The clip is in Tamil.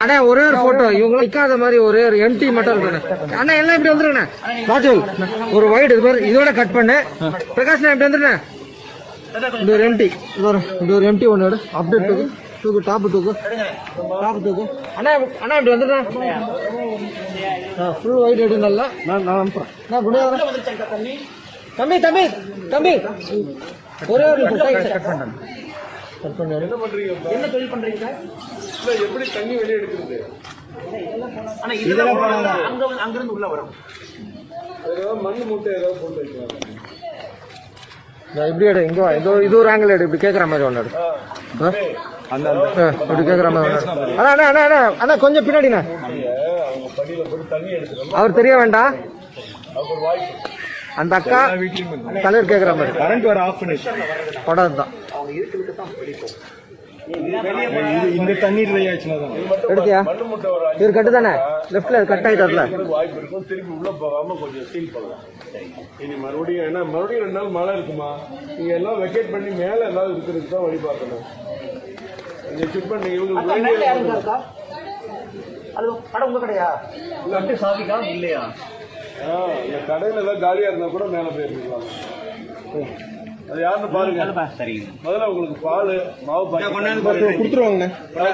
அண்ணா ஒரே ஒரு போட்டோ இவங்க நிக்காத மாதிரி ஒரே ஒரு எம்டி மட்டும் இருக்கணும். அண்ணா எல்லாம் இப்படி வந்துருங்க பாத்து ஒரு ஒயிட் இது மாதிரி இதோட கட் பண்ணு. பிரகாஷ் இப்படி வந்துருங்க இது ஒரு எம்டி இது ஒரு இது ஒரு எம்டி ஒன்று அப்டேட் தூக்கு. தூக்கு டாப் தூக்கு. டாப் தூக்கு. அண்ணா அண்ணா இப்படி வந்துடுறேன் ஃபுல் ஒயிட் எடு நல்லா. நான் நான் அனுப்புறேன். நான் குடியாத தம்பி தம்பி தம்பி. ஒரே ஒரு கட் பண்ணேன் கட் என்ன பண்றீங்க இப்ப? என்ன தொழில் பண்றீங்க இல்ல, எப்படி தண்ணி வெளியே எடுக்கிறது? ஆனா இதெல்லாம் அங்க வந்து- அங்கிருந்து உள்ள வரும். ஏதாவது மண்ணு மூட்டை ஏதாவது போட்டு வைக்கலாம். நான் இப்படி எடு இங்க வா. இதோ இது ஒரு ஆங்கிள் எடு இப்படி கேக்குற மாதிரி ஒன்று எடு. இப்படி கேக்குற மாதிரி. அண்ணா அண்ணா அண்ணா அண்ணா அண்ணா கொஞ்சம் பின்னாடிண்ணா. அவர் தெரிய வேண்டாம். அந்த அக்கா தலைவர் கேக்குற மாதிரி. கரண்ட் வர ஆஃப் பண்ணி படம் தான் இந்த தண்ணீர் எடுத்தியா மண்ணு மூட்டை வர இவர் கட்டு தானே? லெஃப்ட்ல கட் ஆயிட்டார்ல வாய்ப்பு இருக்கும். திருப்பி உள்ள போகாம கொஞ்சம் சீல் பண்ணலாம். இனி மறுபடியும் ஏன்னா மறுபடியும் ரெண்டு நாள் மழை இருக்குமா? நீங்க எல்லாம் வெக்கேட் பண்ணி மேல ஏதாவது இருக்கிறதுக்கு தான் வழி பார்க்கணும். நீங்க செக் பண்ணி அது கடை உங்க கடையா? இல்லையா? இந்த கடையில ஏதாவது காலியா இருந்தா கூட மேல போயிருக்கலாம் அது யாருன்னு பாருங்க. முதல்ல உங்களுக்கு பால் மாவு பாக்கெட் கொடுத்துருவாங்க